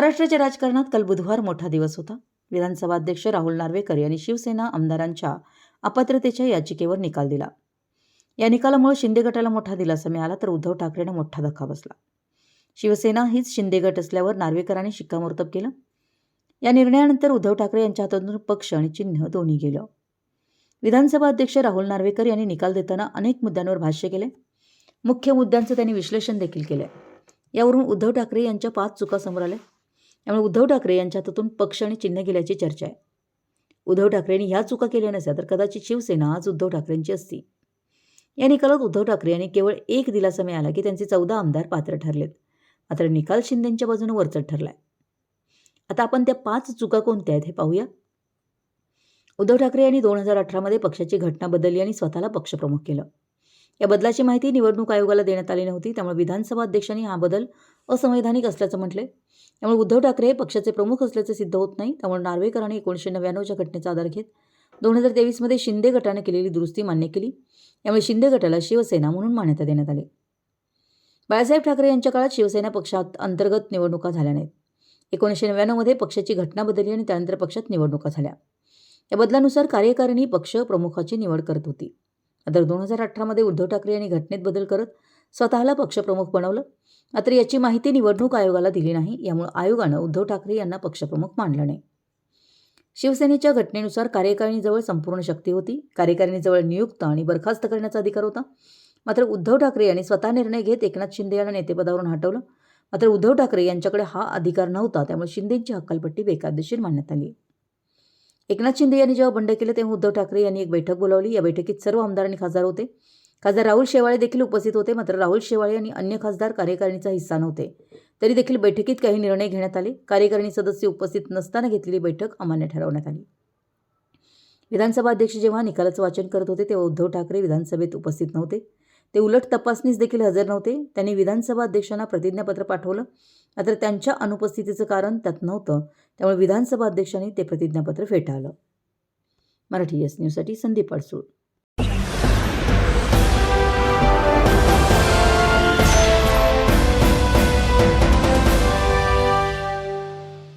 महाराष्ट्राच्या राजकारणात काल बुधवार मोठा दिवस होता. विधानसभा अध्यक्ष राहुल नार्वेकर यांनी शिवसेना आमदारांच्या अपात्रतेच्या याचिकेवर निकाल दिला. या निकालामुळे शिंदे गटाला मोठा दिलासा मिळाला तर उद्धव ठाकरेंना मोठा धक्का बसला. शिवसेना हीच शिंदे गट असल्यावर नार्वेकरांनी शिक्कामोर्तब केलं. या निर्णयानंतर उद्धव ठाकरे यांच्या हातातून पक्ष आणि चिन्ह दोन्ही गेलं. विधानसभा अध्यक्ष राहुल नार्वेकर यांनी निकाल देताना अनेक मुद्द्यांवर भाष्य केले. मुख्य मुद्द्यांचं त्यांनी विश्लेषण देखील केलं यावरून उद्धव ठाकरे यांच्या पाच चुका समोर आल्या. त्यामुळे उद्धव ठाकरे यांच्या हातातून पक्ष आणि चिन्ह गेल्याची चर्चा आहे. उद्धव ठाकरेंनी ह्या चुका केल्या नसत्या तर कदाचित शिवसेना आज उद्धव ठाकरेंची असती. या निकालात उद्धव ठाकरे यांनी केवळ एक दिलासा मिळाला की त्यांचे चौदा आमदार पात्र ठरलेत. मात्र निकाल शिंदेंच्या बाजूने वरचढ ठरलाय. आता आपण त्या पाच चुका कोणत्या आहेत हे पाहूया. उद्धव ठाकरे यांनी दोन हजार अठरामध्ये पक्षाची घटना बदलली आणि स्वतःला पक्षप्रमुख केलं. या बदलाची माहिती निवडणूक आयोगाला देण्यात आली नव्हती त्यामुळे विधानसभा अध्यक्षांनी हा बदल असंवैधानिक असल्याचं म्हटले त्यामुळे उद्धव ठाकरे हे पक्षाचे प्रमुख असल्याचे सिद्ध होत नाही त्यामुळे नार्वेकरांनी एकोणीसशे नव्याण्णवच्या घटनेचा आधार घेत दोन हजार तेवीसमध्ये शिंदे गटाने केलेली दुरुस्ती मान्य केली. यामुळे शिंदे गटाला शिवसेना म्हणून मान्यता देण्यात आली. बाळासाहेब ठाकरे यांच्या काळात शिवसेना पक्षात अंतर्गत निवडणुका झाल्या नाहीत. एकोणीसशे नव्याण्णवमध्ये पक्षाची घटना बदलली आणि त्यानंतर पक्षात निवडणुका झाल्या. या बदलानुसार कार्यकारिणी पक्ष प्रमुखाची निवड करत होती. तर दोन हजार अठरामध्ये उद्धव ठाकरे यांनी घटनेत बदल करत स्वतःला पक्षप्रमुख बनवलं. मात्र याची माहिती निवडणूक आयोगाला दिली नाही यामुळे आयोगानं उद्धव ठाकरे यांना पक्षप्रमुख मानलं नाही. शिवसेनेच्या घटनेनुसार कार्यकारिणीजवळ संपूर्ण शक्ती होती. कार्यकारिणीजवळ नियुक्त आणि बरखास्त करण्याचा अधिकार होता. मात्र उद्धव ठाकरे यांनी स्वतः निर्णय घेत एकनाथ शिंदे यांना नेतेपदावरून हटवलं. मात्र उद्धव ठाकरे यांच्याकडे हा अधिकार नव्हता त्यामुळे शिंदेंची हक्कलपट्टी बेकायदेशीर मानण्यात आली. एकनाथ शिंदे यांनी जेव्हा बंड केलं तेव्हा उद्धव ठाकरे यांनी एक बैठक बोलावली. या बैठकीत सर्व आमदार आणि खासदार होते. खासदार राहुल शेवाळे देखील उपस्थित होते मात्र राहुल शेवाळे आणि अन्य खासदार कार्यकारिणीचा हिस्सा नव्हते. तरी देखील बैठकीत काही निर्णय घेण्यात आले. कार्यकारिणी सदस्य उपस्थित नसताना घेतलेली बैठक अमान्य ठरवण्यात आली. विधानसभा अध्यक्ष जेव्हा निकालाचं वाचन करत होते तेव्हा उद्धव ठाकरे विधानसभेत उपस्थित नव्हते. ते उलट तपासणीस देखील हजर नव्हते. त्यांनी विधानसभा अध्यक्षांना प्रतिज्ञापत्र पाठवलं. मात्र त्यांच्या अनुपस्थितीचं कारण त्यात नव्हतं. त्यामुळे विधानसभा अध्यक्षांनी ते प्रतिज्ञापत्र फेटाळलं. मराठी एस न्यूजसाठी संदीप अडसूळ.